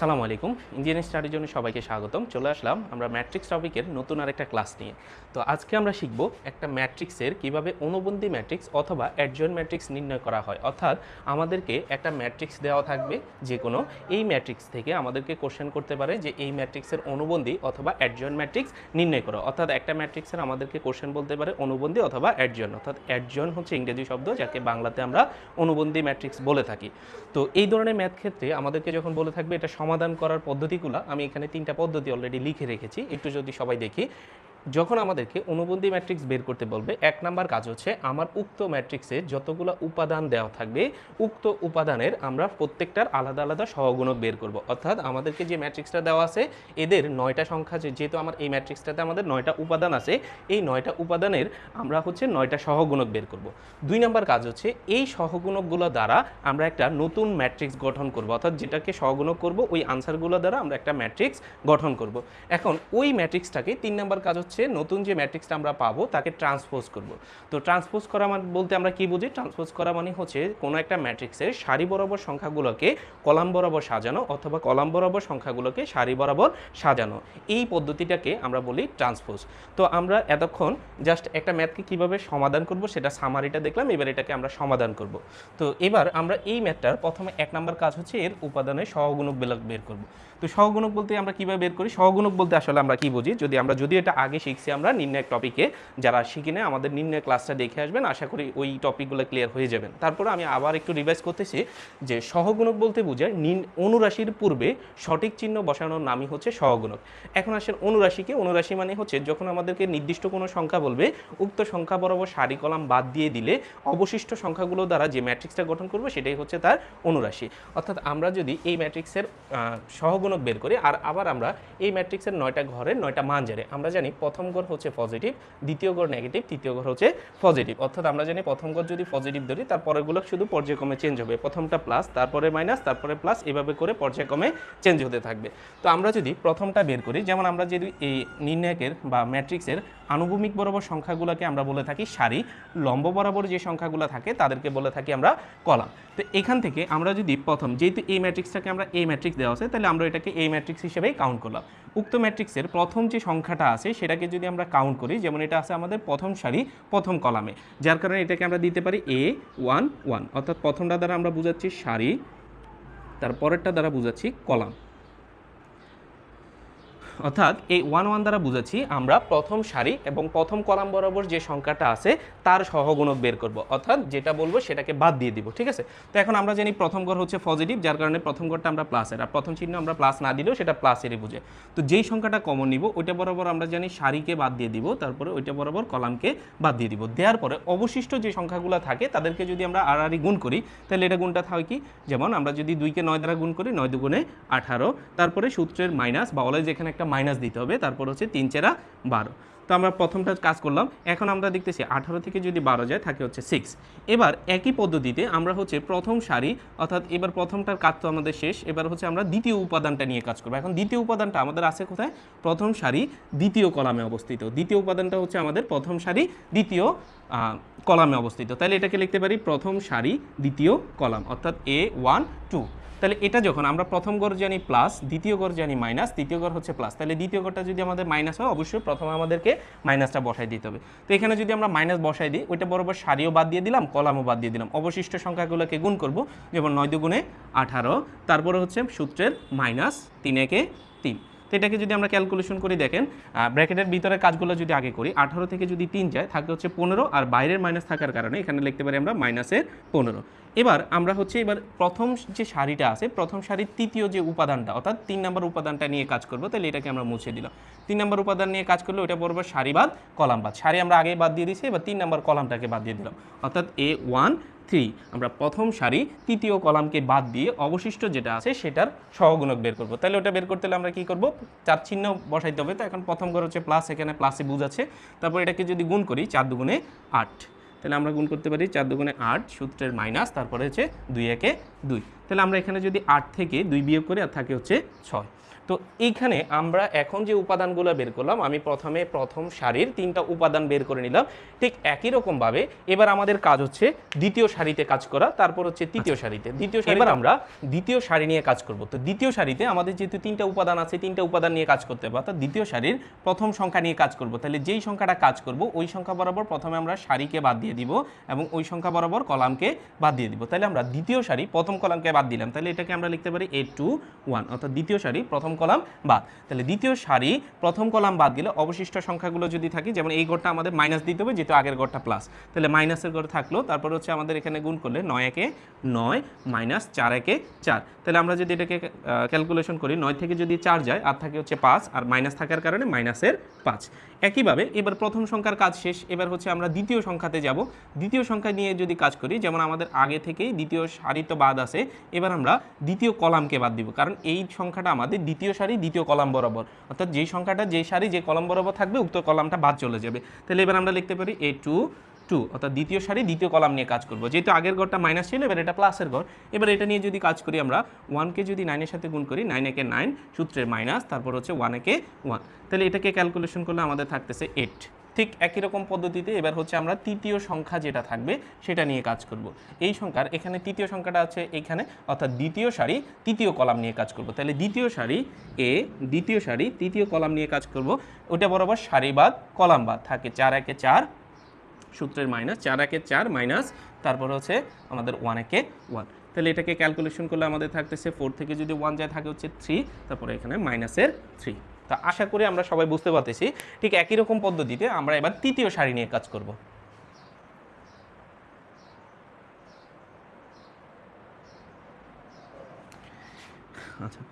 আসসালামু আলাইকুম। ইঞ্জিনিয়ারিং স্টাডির জন্য সবাইকে স্বাগতম। চলে আসলাম আমরা ম্যাট্রিক্স টপিকের নতুন আরেকটা ক্লাস নিয়ে। তো আজকে আমরা শিখব একটা ম্যাট্রিক্সের কীভাবে অনুবন্ধী ম্যাট্রিক্স অথবা অ্যাডজয়েন্ট ম্যাট্রিক্স নির্ণয় করা হয়। অর্থাৎ আমাদেরকে একটা ম্যাট্রিক্স দেওয়া থাকবে যে কোনো এই ম্যাট্রিক্স থেকে আমাদেরকে কোশ্চেন করতে পারে যে এই ম্যাট্রিক্সের অনুবন্ধী অথবা অ্যাডজয়েন্ট ম্যাট্রিক্স নির্ণয় করো। অর্থাৎ একটা ম্যাট্রিক্সের আমাদেরকে কোশ্চেন বলতে পারে অনুবন্ধী অথবা অ্যাডজয়েন্ট অর্থাৎ অ্যাডজয়েন্ট হচ্ছে ইংরেজি শব্দ যাকে বাংলাতে আমরা অনুবন্ধী ম্যাট্রিক্স বলে থাকি। তো এই ধরনের ম্যাথ ক্ষেত্রে আমাদেরকে যখন বলে থাকবে এটা সমাধান করার পদ্ধতিগুলো আমি এখানে তিনটা পদ্ধতি অলরেডি লিখে রেখেছি। একটু যদি সবাই দেখি যখন আমাদেরকে অনুবন্ধী ম্যাট্রিক্স বের করতে বলবে, এক নাম্বার কাজ হচ্ছে আমার উক্ত ম্যাট্রিক্সে যতগুলো উপাদান দেওয়া থাকবে, উক্ত উপাদানের আমরা প্রত্যেকটার আলাদা আলাদা সহগুণক বের করব। অর্থাৎ আমাদেরকে যে ম্যাট্রিক্সটা দেওয়া আছে, এদের নয়টা সংখ্যা যেহেতু আমার এই ম্যাট্রিক্সটাতে আমাদের নয়টা উপাদান আছে, এই নয়টা উপাদানের আমরা হচ্ছে নয়টা সহগুণক বের করব। দুই নাম্বার কাজ হচ্ছে এই সহগুণকগুলো দ্বারা আমরা একটা নতুন ম্যাট্রিক্স গঠন করব। অর্থাৎ যেটাকে সহগুণক করব, ওই আনসারগুলো দ্বারা আমরা একটা ম্যাট্রিক্স গঠন করব। এখন ওই ম্যাট্রিক্সটাকে তিন নাম্বার কাজ হচ্ছে নতুন যে ম্যাট্রিক্সটা আমরা পাবো, তাকে ট্রান্সপোজ করব। তো ট্রান্সপোজ করা মানে বলতে আমরা কি বুঝি? ট্রান্সপোজ করা মানে হচ্ছে কোনো একটা ম্যাট্রিক্সের সারি বরাবর সংখ্যাগুলোকে কলাম বরাবর সাজানো অথবা কলাম বরাবর সংখ্যাগুলোকে সারি বরাবর সাজানো। এই পদ্ধতিটাকে আমরা বলি ট্রান্সপোজ তো আমরা এতক্ষণ জাস্ট একটা ম্যাথকে কীভাবে সমাধান করব সেটা সামারিটা দেখলাম, এবার এটাকে আমরা সমাধান করব। তো এবার আমরা এই ম্যাথটার প্রথমে এক নাম্বার কাজ হচ্ছে এর উপাদানের সহগুণক বেলা- বের করব। তো সহগুণক বলতে আমরা কীভাবে বের করি? সহগুণক বলতে আসলে আমরা কি বুঝি? যদি আমরা যদি এটা আগে শিখছি আমরা নির্ণয় টপিকে যারা শিখি না আমাদের নির্ণয় ক্লাসটা দেখে আসবেন আশা করি ওই টপিকগুলো ক্লিয়ার হয়ে যাবেন। তারপরে আমি আবার একটু রিভাইজ করতেছি যে সহগুণক বলতে বোঝায় অনুরাশির পূর্বে সঠিক চিহ্ন বসানোর নামই হচ্ছে সহগুণক। এখন আসেন অনুরাশিকে অনুরাশি মানে হচ্ছে যখন আমাদেরকে নির্দিষ্ট কোনো সংখ্যা বলবে উক্ত সংখ্যা বরাবর সারি কলাম বাদ দিয়ে দিলে অবশিষ্ট সংখ্যাগুলো দ্বারা যে ম্যাট্রিক্সটা গঠন করবে সেটাই হচ্ছে তার অনুরাশি। অর্থাৎ আমরা যদি এই ম্যাট্রিক্সের আহ, সহগুণক বের করি, আর আবার আমরা এই ম্যাট্রিক্সের নয়টা ঘরের নয়টা মান জানি। আমরা জানি প্রথম ঘর হচ্ছে পজিটিভ দ্বিতীয় ঘর নেগেটিভ তৃতীয় ঘর হচ্ছে পজিটিভ অর্থাৎ আমরা জানি প্রথম ঘর যদি পজিটিভ ধরি, তার পরেরগুলো শুধু পর্যায়ক্রমে চেঞ্জ হবে। প্রথমটা প্লাস তারপরে মাইনাস তারপরে প্লাস এভাবে করে পর্যায়ক্রমে চেঞ্জ হতে থাকবে। তো আমরা যদি প্রথমটা বের করি, যেমন আমরা যদি এই নির্ণায়কের বা ম্যাট্রিক্সের আনুভূমিক বরাবর সংখ্যাগুলোকে আমরা বলে থাকি সারি, লম্ব বরাবর যে সংখ্যাগুলো থাকে তাদেরকে বলে থাকি আমরা কলাম। তো এখান থেকে আমরা যদি প্রথম, যেহেতু এই ম্যাট্রিক্সটাকে আমরা এই ম্যাট্রিক্স দেওয়া আছে, তাহলে আমরা এটাকে এই ম্যাট্রিক্স হিসেবেই কাউন্ট করলাম। উক্ত ম্যাট্রিক্সের প্রথম যে সংখ্যাটা আছে, সেটাকে যদি আমরা কাউন্ট করি, যেমন এটা আছে আমাদের প্রথম সারি, প্রথম কলামে, যার কারণে এটাকে আমরা দিতে পারি এ ওয়ান ওয়ান অর্থাৎ প্রথমটা দ্বারা আমরা বোঝাচ্ছি সারি তার পরেরটা দ্বারা বোঝাচ্ছি কলাম। অর্থাৎ এই ওয়ান ওয়ান দ্বারা বুঝেছি আমরা প্রথম সারি এবং প্রথম কলাম বরাবর যে সংখ্যাটা আছে তার সহগুণক বের করব। অর্থাৎ যেটা বলব সেটাকে বাদ দিয়ে দিব, ঠিক আছে? তো এখন আমরা জানি প্রথম ঘর হচ্ছে পজিটিভ যার কারণে প্রথম ঘরটা আমরা প্লাসের আর প্রথম চিহ্ন আমরা প্লাস না দিলেও সেটা প্লাসেরই বুঝে। তো যেই সংখ্যাটা কমন নিব, ওইটা বরাবর আমরা জানি সারিকে বাদ দিয়ে দিব, তারপরে ওইটা বরাবর কলামকে বাদ দিয়ে দিব। দেওয়ার পরে অবশিষ্ট যে সংখ্যাগুলো থাকে, তাদেরকে যদি আমরা আড়াআড়ি গুণ করি, তাহলে এটা গুণটা থাকে কি? যেমন আমরা যদি দুইকে নয় দ্বারা গুণ করি, নয় দুগুণে আঠারো, তারপরে সূত্রের মাইনাস বা অলওয়েজ এখানে একটা মাইনাস দিতে হবে, তারপর হচ্ছে তিন চেরা বারো। তো আমরা প্রথমটা কাজ করলাম, এখন আমরা দেখতেছি আঠারো থেকে যদি বারো যায়, থাকে হচ্ছে সিক্স এবার একই পদ্ধতিতে আমরা হচ্ছে প্রথম সারি, অর্থাৎ এবার প্রথমটার কাজ তো আমাদের শেষ, এবার হচ্ছে আমরা দ্বিতীয় উপাদানটা নিয়ে কাজ করব। এখন দ্বিতীয় উপাদানটা আমাদের আছে কোথায়? প্রথম সারি দ্বিতীয় কলামে অবস্থিত। দ্বিতীয় উপাদানটা হচ্ছে আমাদের প্রথম সারি দ্বিতীয় কলামে অবস্থিত। তাহলে এটাকে লিখতে পারি প্রথম সারি দ্বিতীয় কলাম, অর্থাৎ এ ওয়ান টু তাহলে এটা যখন আমরা প্রথম গড় জানি প্লাস দ্বিতীয় গড় জানি মাইনাস তৃতীয় গড় হচ্ছে প্লাস তাহলে দ্বিতীয় গড়টা যদি আমাদের মাইনাস হয়, অবশ্যই প্রথমে আমাদেরকে মাইনাসটা বসাই দিতে হবে। তো এখানে যদি আমরা মাইনাস বসাই দিই, ওইটা বরাবর সারিও বাদ দিয়ে দিলাম, কলামও বাদ দিয়ে দিলাম। অবশিষ্ট সংখ্যাগুলোকে গুণ করব, যেমন নয় দুগুণে আঠারো, তারপরে হচ্ছে সূত্রের মাইনাস তিন একে তিন। তো এটাকে যদি আমরা ক্যালকুলেশন করি, দেখেন ব্র্যাকেটের ভিতরে কাজগুলো যদি আগে করি, আঠারো থেকে যদি তিন যায়, থাকে হচ্ছে পনেরো, আর বাইরের মাইনাস থাকার কারণে এখানে লিখতে পারি আমরা মাইনাসের পনেরো। এবার আমরা হচ্ছে এবার প্রথম যে শাড়িটা আছে, প্রথম শাড়ির তৃতীয় যে উপাদানটা, অর্থাৎ তিন নম্বর উপাদানটা নিয়ে কাজ করব, তাহলে এটাকে আমরা মুছে দিলাম। তিন নম্বর উপাদান নিয়ে কাজ করলে ওটা বরাবর সারি বাদ কলাম বাদ। সারি আমরা আগে বাদ দিয়ে দিয়েছি এবার তিন নম্বর কলামটাকে বাদ দিয়ে দিলাম। অর্থাৎ এ ওয়ান থ্রি, আমরা প্রথম সারি, তৃতীয় কলামকে বাদ দিয়ে অবশিষ্ট যেটা আছে সেটার সহগুণক বের করব। তাহলে ওটা বের করতে হলে আমরা কী করব? চার চিহ্ন বসাইতে হবে। তো এখন প্রথম ঘর হচ্ছে প্লাস এখানে প্লাসে বুঝ আছে। তারপর এটাকে যদি গুণ করি, চার দুগুণে আট, তাহলে আমরা গুণ করতে পারি চার দুগুণে আট, সূত্রের মাইনাস তারপরে হচ্ছে দুই একে দুই। তাহলে আমরা এখানে যদি আট থেকে দুই বিয়োগ করি আর থাকে হচ্ছে ছয়। তো এইখানে আমরা এখন যে উপাদানগুলো বের করলাম আমি প্রথমে প্রথম সারির তিনটা উপাদান বের করে নিলাম। ঠিক একই রকমভাবে এবার আমাদের কাজ হচ্ছে দ্বিতীয় সারিতে কাজ করা তারপর হচ্ছে তৃতীয় সারিতে। দ্বিতীয় সারি এবার আমরা দ্বিতীয় সারি নিয়ে কাজ করব। তো দ্বিতীয় সারিতে আমাদের যেহেতু তিনটা উপাদান আছে তিনটা উপাদান নিয়ে কাজ করতে হবে অর্থাৎ দ্বিতীয় সারির প্রথম সংখ্যা নিয়ে কাজ করব। তাহলে যেই সংখ্যাটা কাজ করব ওই সংখ্যা বরাবর প্রথমে আমরা সারিকে বাদ দিয়ে দিব এবং ওই সংখ্যা বরাবর কলামকে বাদ দিয়ে দিব। তাহলে আমরা দ্বিতীয় সারি প্রথম কলামকে বাদ দিলাম। তাহলে এটাকে আমরা লিখতে পারি এ টু ওয়ান অর্থাৎ দ্বিতীয় সারি, প্রথম কলাম বাদ। তাহলে দ্বিতীয় সারি, প্রথম কলাম বাদ দিলে অবশিষ্ট সংখ্যাগুলো যদি থাকে, যেমন এই ঘরটা আমাদের মাইনাস দিতে হবে, যেহেতু আগের ঘরটা প্লাস তাহলে মাইনাসের ঘর থাকল, তারপর হচ্ছে আমাদের এখানে গুণ করলে নয় একে নয় মাইনাস চার একে চার। তাহলে আমরা যদি এটাকে ক্যালকুলেশন করি, নয় থেকে যদি চার যায়, আর থাকে হচ্ছে পাঁচ, আর মাইনাস থাকার কারণে মাইনাসের পাঁচ। একইভাবে এবার প্রথম সংখ্যার কাজ শেষ, এবার হচ্ছে আমরা দ্বিতীয় সংখ্যাতে যাব। দ্বিতীয় সংখ্যা নিয়ে যদি কাজ করি, যেমন আমাদের আগে থেকেই দ্বিতীয় সারি তো বাদ আছে এবার আমরা দ্বিতীয় কলামকে বাদ দিব, কারণ এই সংখ্যাটা আমাদের দ্বিতীয় সারি, দ্বিতীয় কলাম বরাবর। অর্থাৎ যেই সংখ্যাটা, যেই সারি, যে কলাম বরাবর থাকবে, উক্ত কলামটা বাদ চলে যাবে। তাহলে এবার আমরা লিখতে পারি এ টু টু অর্থাৎ দ্বিতীয় সারি, দ্বিতীয় কলাম নিয়ে কাজ করব। যেহেতু আগের ঘরটা মাইনাস ছিল, এবার এটা প্লাসের ঘর এবার এটা নিয়ে যদি কাজ করি আমরা ওয়ানকে যদি নাইনের সাথে গুণ করি নাইন একে নাইন সূত্রের মাইনাস তারপর হচ্ছে ওয়ান একে ওয়ান তাহলে এটাকে ক্যালকুলেশন করলে আমাদের থাকতেছে এইট ঠিক একই রকম পদ্ধতিতে এবার হচ্ছে আমরা তৃতীয় সংখ্যা যেটা থাকবে সেটা নিয়ে কাজ করব। এই সংখ্যার এখানে তৃতীয় সংখ্যাটা আছে এখানে, অর্থাৎ দ্বিতীয় সারি তৃতীয় কলাম নিয়ে কাজ করব। তাহলে দ্বিতীয় সারি এ দ্বিতীয় সারি তৃতীয় কলাম নিয়ে কাজ করব। ওটা বরাবর সারি বাদ কলাম বাদ থাকে চার একে চার, সূত্রের মাইনাস চার একে চার মাইনাস তারপর হচ্ছে আমাদের ওয়ান একে ওয়ান তাহলে এটাকে ক্যালকুলেশন করলে আমাদের থাকতেছে ফোর থেকে যদি ওয়ান যায় থাকে হচ্ছে থ্রি তারপরে এখানে মাইনাসের থ্রি তা আশা করি আমরা সবাই বুঝতে পারতেছি। ঠিক একই রকম পদ্ধতিতে আমরা এবার তৃতীয় সারি নিয়ে কাজ করব। আচ্ছা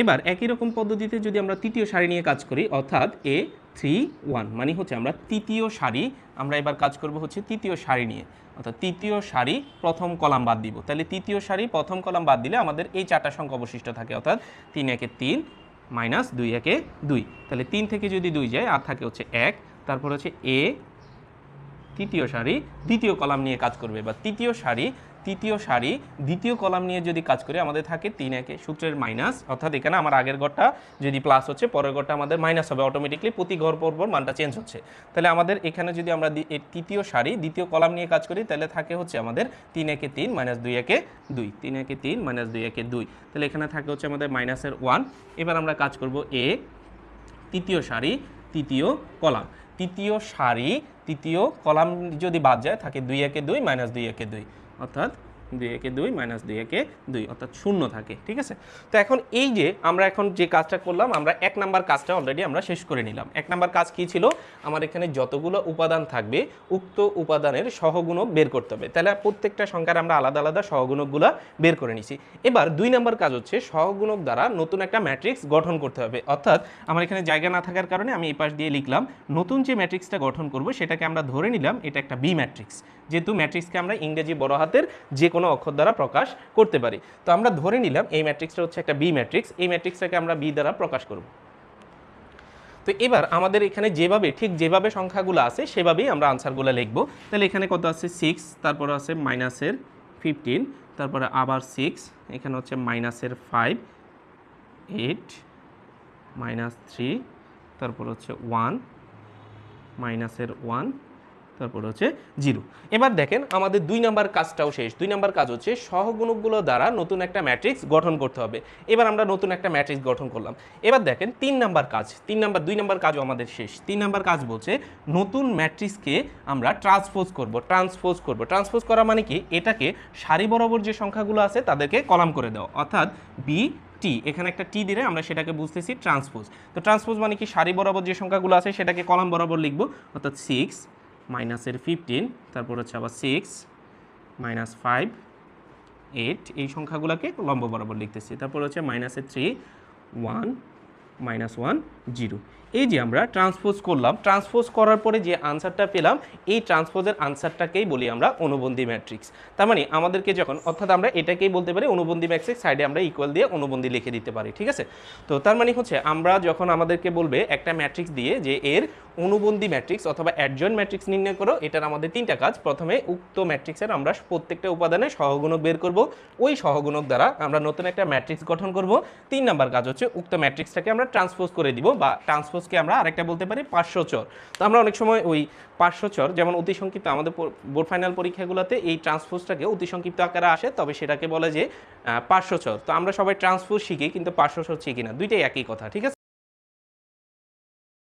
এবার একই রকম পদ্ধতিতে যদি আমরা তৃতীয় সারি নিয়ে কাজ করি, অর্থাৎ এ থ্রি ওয়ান মানে হচ্ছে আমরা তৃতীয় সারি, আমরা এবার কাজ করব হচ্ছে তৃতীয় সারি নিয়ে। অর্থাৎ তৃতীয় সারি প্রথম কলাম বাদ দিব। তাহলে তৃতীয় সারি প্রথম কলাম বাদ দিলে আমাদের এই চারটা সংখ্যা অবশিষ্ট থাকে, অর্থাৎ তিন, একে তিন মাইনাস দুই একে দুই। তাহলে তিন থেকে যদি দুই যায়, আর থাকে হচ্ছে এক, তারপর হচ্ছে এ, তৃতীয় সারি, দ্বিতীয় কলাম নিয়ে কাজ করবে, বা তৃতীয় সারি তৃতীয় সারি, দ্বিতীয় কলাম নিয়ে যদি কাজ করি, আমাদের থাকে তিন একে, সূত্রের মাইনাস অর্থাৎ এখানে আমার আগের ঘরটা যদি প্লাস হচ্ছে, পরের ঘরটা আমাদের মাইনাস হবে অটোমেটিকলি প্রতি ঘর পর পর মানটা চেঞ্জ হচ্ছে। তাহলে আমাদের এখানে যদি আমরা তৃতীয় সারি, দ্বিতীয় কলাম নিয়ে কাজ করি, তাহলে থাকে হচ্ছে আমাদের তিন একে তিন মাইনাস দুই একে দুই। তিন একে তিন মাইনাস দুই একে দুই। তাহলে এখানে থাকে হচ্ছে আমাদের মাইনাসের ওয়ান এবার আমরা কাজ করব এ, তৃতীয় সারি, তৃতীয় কলাম। তৃতীয় সারি, তৃতীয় কলাম যদি বাদ যায়, থাকে দুই একে দুই মাইনাস দুই একে দুই। অর্থাৎ দুই একে দুই মাইনাস দুই একে দুই, অর্থাৎ শূন্য থাকে, ঠিক আছে? তো এখন এই যে আমরা এখন যে কাজটা করলাম, আমরা এক নাম্বার কাজটা অলরেডি আমরা শেষ করে নিলাম। এক নাম্বার কাজ কি ছিল? আমার এখানে যতগুলো উপাদান থাকবে, উক্ত উপাদানের সহগুণক বের করতে হবে। তাহলে প্রত্যেকটা সংখ্যার আমরা আলাদা আলাদা সহগুণকগুলো বের করে নিছি। এবার দুই নাম্বার কাজ হচ্ছে সহগুণক দ্বারা নতুন একটা ম্যাট্রিক্স গঠন করতে হবে। অর্থাৎ আমার এখানে জায়গা না থাকার কারণে আমি এই পাশ দিয়ে লিখলাম, নতুন যে ম্যাট্রিক্সটা গঠন করব, সেটাকে আমরা ধরে নিলাম, এটা একটা বি ম্যাট্রিক্স যেহেতু ম্যাট্রিক্সকে আমরা ইংরেজি বড় হাতের যে কোনো অক্ষর দ্বারা প্রকাশ করতে পারি। তো আমরা ধরে নিলাম এই ম্যাট্রিক্সটা হচ্ছে একটা বি ম্যাট্রিক্স এই ম্যাট্রিক্সটাকে আমরা বি দ্বারা প্রকাশ করব। তো এবার আমাদের এখানে যেভাবে, ঠিক যেভাবে সংখ্যাগুলো আছে, সেভাবেই আমরা আনসারগুলো লিখব। তাহলে এখানে কত আছে? সিক্স তারপর আছে মাইনাসের ফিফটিন তারপরে আবার সিক্স এখানে হচ্ছে মাইনাসের ফাইভ এইট মাইনাস থ্রি তারপর হচ্ছে ওয়ান মাইনাসের ওয়ান তারপর হচ্ছে জিরো। এবার দেখেন আমাদের দুই নাম্বার কাজটাও শেষ। দুই নাম্বার কাজ হচ্ছে সহগুণকগুলো দ্বারা নতুন একটা ম্যাট্রিক্স গঠন করতে হবে। এবার আমরা নতুন একটা ম্যাট্রিক্স গঠন করলাম। এবার দেখেন তিন নাম্বার কাজ। তিন নাম্বার, দুই নাম্বার কাজও আমাদের শেষ। তিন নাম্বার কাজ বলছে নতুন ম্যাট্রিক্সকে আমরা ট্রান্সপোজ করব ট্রান্সপোজ করব। ট্রান্সপোজ করা মানে কি? এটাকে সারি বরাবর যে সংখ্যাগুলো আছে তাদেরকে কলাম করে দেওয়া। অর্থাৎ বি টি এখানে একটা টি দিলে আমরা সেটাকে বুঝতেছি ট্রান্সপোজ। তো ট্রান্সপোজ মানে কি? সারি বরাবর যে সংখ্যাগুলো আছে সেটাকে কলাম বরাবর লিখব। অর্থাৎ সিক্স মাইনাসের ফিফটিন তারপর হচ্ছে আবার সিক্স মাইনাস ফাইভ এইট এই সংখ্যাগুলোকে লম্ব বরাবর লিখতেছি। তারপর হচ্ছে মাইনাসের three one minus one zero এই যে আমরা ট্রান্সপোজ করলাম ট্রান্সপোজ করার পরে যে আনসারটা পেলাম, এই ট্রান্সপোজের আনসারটাকেই বলি আমরা অনুবন্ধী ম্যাট্রিক্স তার মানে আমাদেরকে যখন, অর্থাৎ আমরা এটাকেই বলতে পারি অনুবন্ধী ম্যাট্রিক্স সাইডে আমরা ইকুয়াল দিয়ে অনুবন্ধী লিখে দিতে পারি, ঠিক আছে? তো তার মানে হচ্ছে আমরা যখন আমাদেরকে বলবে একটা ম্যাট্রিক্স দিয়ে যে এর অনুবন্ধী ম্যাট্রিক্স অথবা অ্যাডজয়েন্ট ম্যাট্রিক্স নির্ণয় করো, এটার আমাদের তিনটা কাজ। প্রথমে উক্ত ম্যাট্রিক্সের আমরা প্রত্যেকটা উপাদানে সহগুণক বের করব। ওই সহগুণক দ্বারা আমরা নতুন একটা ম্যাট্রিক্স গঠন করব। তিন নাম্বার কাজ হচ্ছে উক্ত ম্যাট্রিক্সটাকে আমরা ট্রান্সপোজ করে দিব বা ট্রান্সপোজকে আমরা আরেকটা বলতে পারি পার্শ্বচর তো আমরা অনেক সময় ওই পার্শ্বচর যেমন অতি সংক্ষিপ্ত আমাদের বোর্ড ফাইনাল পরীক্ষাগুলোতে এই ট্রান্সপোজটাকে অতি সংক্ষিপ্ত আকারে আসে তবে সেটাকে বলে যে আহ, পার্শ্বচর তো আমরা সবাই ট্রান্সপোজ শিখি কিন্তু পার্শ্বচর শিখি না। দুইটাই একই কথা ঠিক আছে?